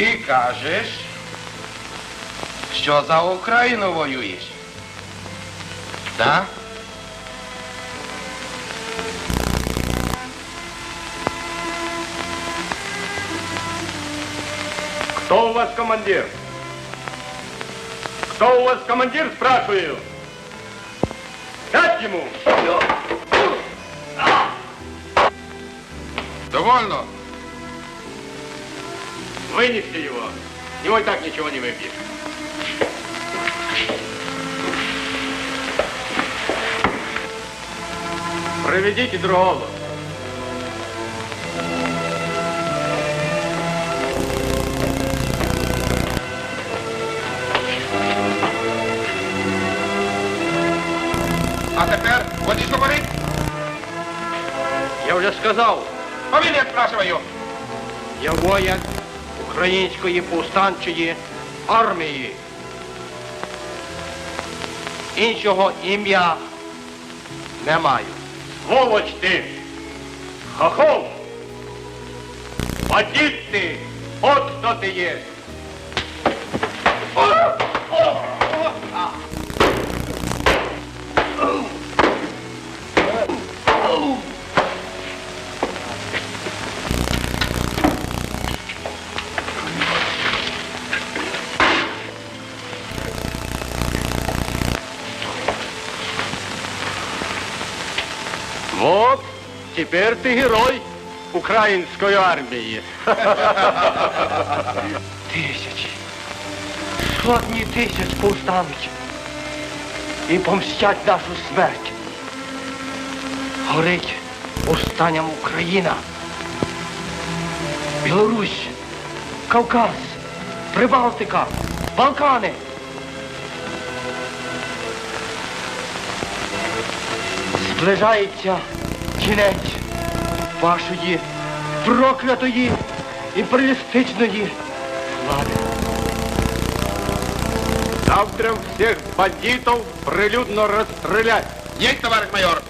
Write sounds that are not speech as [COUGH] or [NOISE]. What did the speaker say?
Ти кажеш, що за Україну воюєш. Так? Кто у вас командир? Кто у вас командир, спрашиваю? Дать ему! Довольно. Вынести его. С него и так ничего не выпьешь. Проведите другого. А тепер водій говорить. Я вже сказав, Фамілія спрашиваю. я вояк Української повстанчої армії. Іншого ім'я не маю. Сволоч ти! Хохол! Бандит ти! От хто ти є! Вот, теперь ты герой української армії. [LAUGHS] Тисячі, сотні тисяч повстануть і помстять нашу смерть. Горить останням Україна, Білорусь, Кавказ, Прибалтика, Балкани. Зближається кінець вашої проклятої імперіалістичної влади. Завтра всех бандитов прилюдно расстрелять. Є, товариш майор.